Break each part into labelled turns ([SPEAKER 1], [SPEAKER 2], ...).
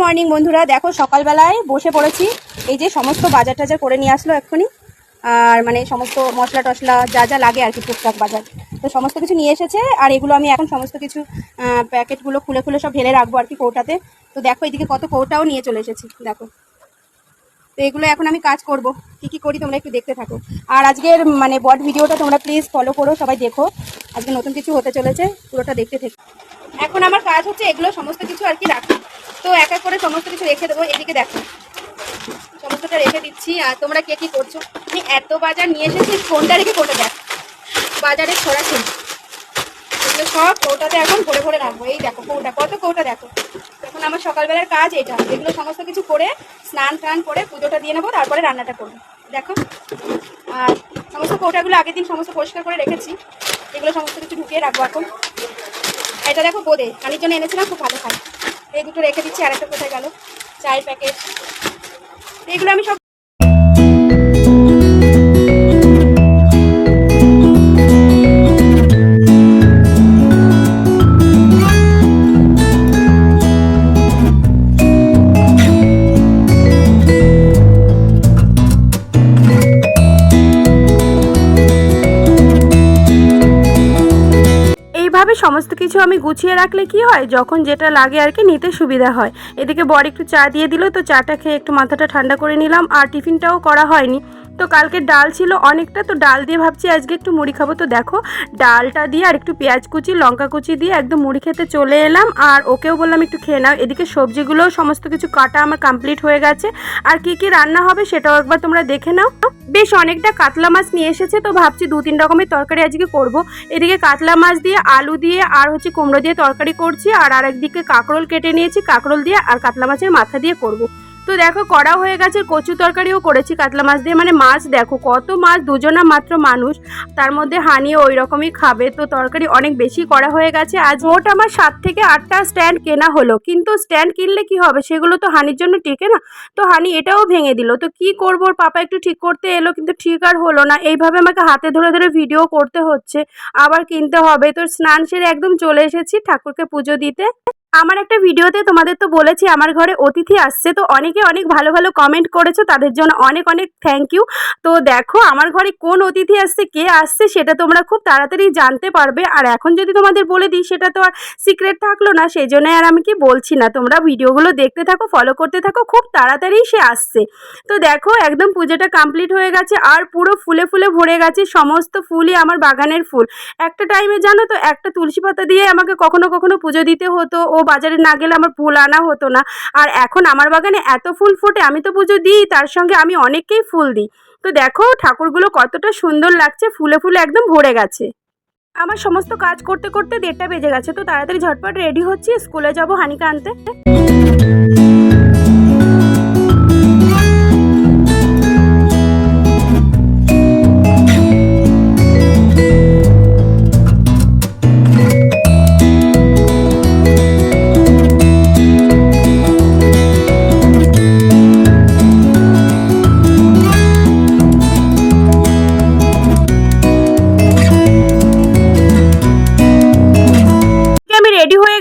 [SPEAKER 1] Morning বন্ধুরা। দেখো, সকালবেলায় বসে পড়েছি। এই যে সমস্ত বাজার টাজার করে নিয়ে আসলো এক্ষুনি। আর মানে সমস্ত মশলা টশলা যা যা লাগে আর কি, টুকটাক বাজার। তো সমস্ত কিছু নিয়ে এসেছে, আর এগুলো আমি এখন সমস্ত কিছু প্যাকেটগুলো খুলে খুলে সব ঢেলে রাখব আর কি কৌটাতে। তো দেখো, এদিকে কত কৌটাও নিয়ে চলে এসেছি, দেখো। তো এগুলো এখন আমি কাজ করব, কি কি করি তোমরা একটু দেখতে থাকো। আর আজকের মানে বড ভিডিওটা তোমরা প্লিজ ফলো করো, সবাই দেখো। আজকে নতুন কিছু হতে চলেছে, পুরোটা দেখতে থেকো। এখন আমার কাজ হচ্ছে এগুলো সমস্ত কিছু আর কি রাখা। তো এক সমস্ত কিছু রেখে দেবো, এদিকে দেখো। সমস্তটা রেখে দিচ্ছি। আর তোমরা কে কি করছ? আমি এত বাজার নিয়ে এসেছি, ফোনটা রেখে কোটা দেখ বাজারে ছড়া এগুলো সব কৌটাতে এখন ভরে ভরে রাখব। এই দেখো, কৌটা, কত কৌটা দেখো। এখন আমার সকালবেলার কাজ এটা। এগুলো সমস্ত কিছু করে, স্নান টান করে পুজোটা দিয়ে নেব, তারপরে রান্নাটা করব। দেখো। আর সমস্ত কৌটাগুলো আগের দিন সমস্ত পরিষ্কার করে রেখেছি। এগুলো সমস্ত কিছু ঢুকিয়ে রাখব এখন। এটা দেখো বোদে পানির জন্য এনেছিলাম, খুব ভালো খাই এই দুটো রেখে দিচ্ছি আর একটা কোথায় গেল? চায়ের প্যাকেট এগুলো আমি সব
[SPEAKER 2] এইভাবে সমস্ত কিছু আমি গুছিয়ে রাখলে কি হয়? যখন যেটা লাগে আর কি নিতে সুবিধা হয়। এদিকে বর একটু চা দিয়ে দিল, তো চাটা খেয়ে একটু মাথাটা ঠান্ডা করে নিলাম, আর টিফিনটাও করা হয়নি। তো কালকে ডাল ছিল অনেকটা, তো ডাল দিয়ে ভাবছি আজকে একটু মুড়ি খাব। তো দেখো, ডালটা দিয়ে আর একটু পেঁয়াজ কুচি, লঙ্কা কুচি দিয়ে একদম মুড়ি খেতে চলে এলাম। আর ওকেও বললাম একটু খেয়ে নাও। এদিকে সবজিগুলোও সমস্ত কিছু কাটা আমার কমপ্লিট হয়ে গেছে। আর কি কি রান্না হবে সেটাও একবার তোমরা দেখে নাও। বেশ অনেকটা কাতলা মাছ নিয়ে এসেছে, তো ভাবছি দু তিন রকমের তরকারি আজকে করব। এদিকে কাতলা মাছ দিয়ে আলু দিয়ে আর হচ্ছে কুমড়ো দিয়ে তরকারি করছি। আর আরেকদিকে কাঁকরোল কেটে নিয়েছি, কাঁকরোল দিয়ে আর কাতলা মাছের মাথা দিয়ে করব। তো দেখো কড়া হয়ে গেছে কচু তরকারিও করেছি, কাতলা মাছ দিয়ে। মানে মাছ দেখো, কত মাছ, দুজনা মাত্র মানুষ, তার মধ্যে হানি ওই রকমই খাবে। তো তরকারি অনেক বেশি করা হয়ে গেছে। আজ মোট আমার সাত থেকে আটটা স্ট্যান্ড কেনা হলো। কিন্তু স্ট্যান্ড কিনলে কি হবে? সেগুলো তো হানির জন্য টিকে না। তো হানি এটাও ভেঙে দিল। তো কি করব? ওর পাপা একটু ঠিক করতে এলো, কিন্তু ঠিক আর হলো না। এইভাবে আমাকে হাতে ধরে ধরে ভিডিও করতে হচ্ছে। আবার কিনতে হবে। তো স্নান সেরে একদম চলে এসেছি ঠাকুরকে পুজো দিতে। আমার একটা ভিডিওতে তোমাদের তো বলেছি, আমার ঘরে অতিথি আসছে, তো অনেকে অনেক ভালো ভালো কমেন্ট করেছ, তাদের জন্য অনেক অনেক থ্যাংক ইউ তো দেখো, আমার ঘরে কোন অতিথি আসছে, কে আসছে, সেটা তোমরা খুব তাড়াতাড়ি জানতে পারবে। আর এখন যদি তোমাদের বলে দিই, সেটা তো আর সিক্রেট থাকল না সেই জন্য আর আমি কি বলছি না। তোমরা ভিডিওগুলো দেখতে থাকো ফলো করতে থাকো, খুব তাড়াতাড়ি সে আসছে। তো দেখো, একদম পুজোটা কমপ্লিট হয়ে গেছে, আর পুরো ফুলে ফুলে ভরে গেছে, সমস্ত ফুলই আমার বাগানের ফুল। একটা টাইমে জানো তো, একটা তুলসী পাতা দিয়ে আমাকে কখনো কখনো পুজো দিতে হতো, ও বাজারে না গেলে আমার ফুল আনা হতো না। আর এখন আমার বাগানে এত ফুল ফোটে, আমি তো পুজো দিই, তার সঙ্গে আমি অনেককেই ফুল দিই। তো দেখো ঠাকুরগুলো কতটা সুন্দর লাগছে, ফুলে ফুলে একদম ভরে গেছে। আমার সমস্ত কাজ করতে করতে দেড়টা বেজে গেছে, তো তাড়াতাড়ি ঝটপট রেডি হচ্ছি, স্কুলে যাব হানিকা আনতে।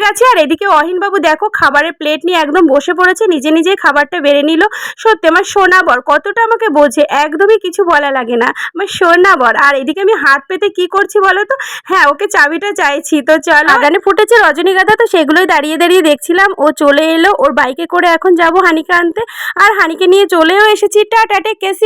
[SPEAKER 2] গেছি আর এদিকে অহিনবাবু দেখো খাবারের প্লেট নিয়ে একদম বসে পড়েছে, নিজে নিজেই খাবারটা বেড়ে নিল। সত্যি আমার সোনা বর কতটা আমাকে বোঝে, একদমই কিছু বলা লাগে না। আমার সোনা বর আর এদিকে আমি হাত পেতে কি করছি বলো তো? হ্যাঁ ওকে চাবিটা চাইছি, তো চল। আগানে ফুটেছে রজনীগন্ধা তো সেগুলোই দাঁড়িয়ে দাঁড়িয়ে দেখছিলাম। ও চলে এলো, ওর বাইকে করে এখন যাব হানিকে আনতে। আর হানিকে নিয়ে চলেও এসেছি। টাটা টেক কেসি